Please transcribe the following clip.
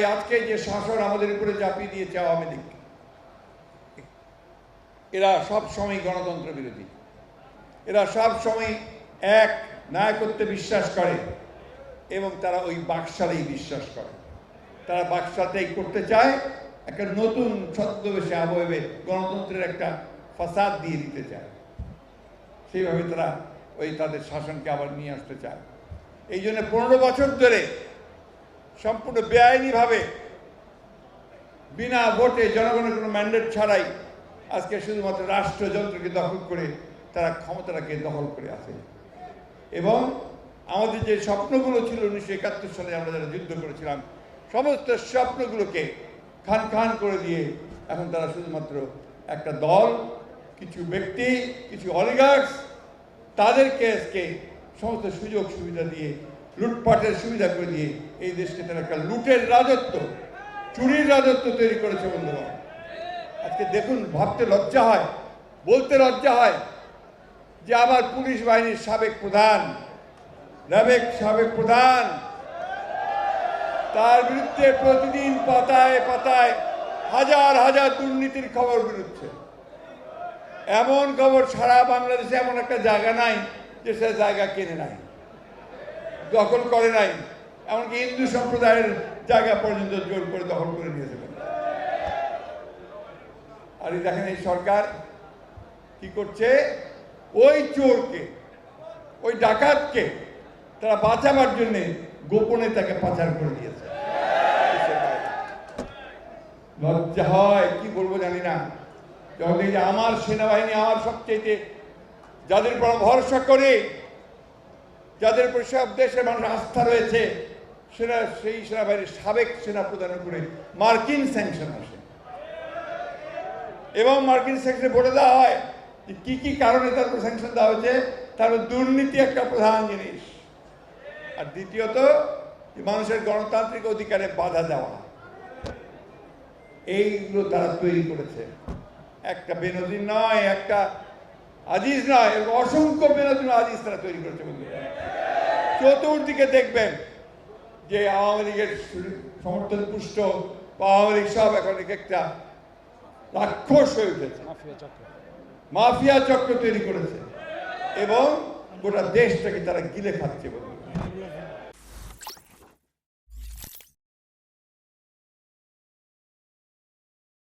তাই আজকে যে শাসন আমাদের উপরে চাপিয়ে দিয়েছে আওয়ামী লীগ, এরা সব সময় গণতন্ত্র বিরোধী। এরা সব সময় এক নায়কত্বে বিশ্বাস করে এবং তারা ওই বাকশালেই বিশ্বাস করে। তারা বাকশালটাই করতে চায়, একটা নতুন ছদ্মবেশে আবহে গণতন্ত্রের একটা ফাসাদ দিয়ে দিতে চায়। সেইভাবে তারা ওই তাদের শাসনকে আবার নিয়ে আসতে চায়। এই জন্য পনেরো বছর ধরে সম্পূর্ণ বেআইনিভাবে বিনা ভোটে জনগণের কোনো ম্যান্ডেট ছাড়াই আজকে শুধুমাত্র রাষ্ট্রযন্ত্রকে দখল করে তারা ক্ষমতাটাকে দখল করে আছে। এবং আমাদের যে স্বপ্নগুলো ছিল উনিশশো একাত্তর সালে আমরা যারা যুদ্ধ করেছিলাম, সমস্ত স্বপ্নগুলোকে খান খান করে দিয়ে এখন তারা শুধুমাত্র একটা দল, কিছু ব্যক্তি, কিছু অলিগার্স তাদেরকে আজকে সমস্ত সুযোগ সুবিধা দিয়ে লুটপাটের সুবিধা করে দিয়ে এই দেশকে তারা একটা লুটের রাজত্ব, চুরির রাজত্ব তৈরি করেছে বন্ধুরা। আজকে দেখুন, ভাবতে লজ্জা হয়, বলতে লজ্জা হয় যে আমার পুলিশ বাহিনীর সাবেক প্রধান রাবেক সাবেক প্রধান, তার বিরুদ্ধে প্রতিদিন পাতায় পাতায় হাজার হাজার দুর্নীতির খবর বেরোচ্ছে। এমন খবর সারা বাংলাদেশে এমন একটা জায়গা নাই যে সে জায়গা কেনে নাই দখল করে নাই। এমনকি হিন্দু সম্প্রদায়ের জায়গা পর্যন্ত জোর করে দখল করে নিয়েছিলেন আর এই দেখেন এই সরকার কি করছে? ওই চোরকে, ওই ডাকাতকে তারা বাঁচাবার জন্য গোপনে তাকে পাচার করে দিয়েছে। লজ্জা হয়, কি বলব জানি না। যখন আমার সেনাবাহিনী আমার সবচেয়ে যাদের উপর ভরসা করে যাদের উপর সব দেশের মানুষ আস্থা রয়েছে, সেনা, সেই সেনাবাহিনীর সাবেক সেনা প্রধানের উপরে মার্কিন স্যাংশন আসে। এবং মার্কিন স্যাংশনে বলে দেওয়া হয় যে কি কি কারণে তার উপর স্যাংশন দেওয়া হয়েছে, তার দুর্নীতি একটা প্রধান জিনিস। আর দ্বিতীয়ত মানুষের গণতান্ত্রিক অধিকারে বাধা দেওয়া। এইগুলো তারা তৈরি করেছে। একটা বেনজির নয়, একটা আজিজ নয় অসংখ্য অসংখ্য তুমি আজিজ তারা তৈরি করেছে বন্ধু। চতুর্দিকে দেখবেন যে আওয়ামী লীগের সমর্থন পুষ্ট বা আওয়ামী লীগ সব এখন এক একটা রাক্ষস হয়ে উঠেছে। মাফিয়া চক্র। মাফিয়া চক্র তৈরি করেছে। এবং গোটা দেশটাকে তারা গিলে খাচ্ছে বন্ধুরা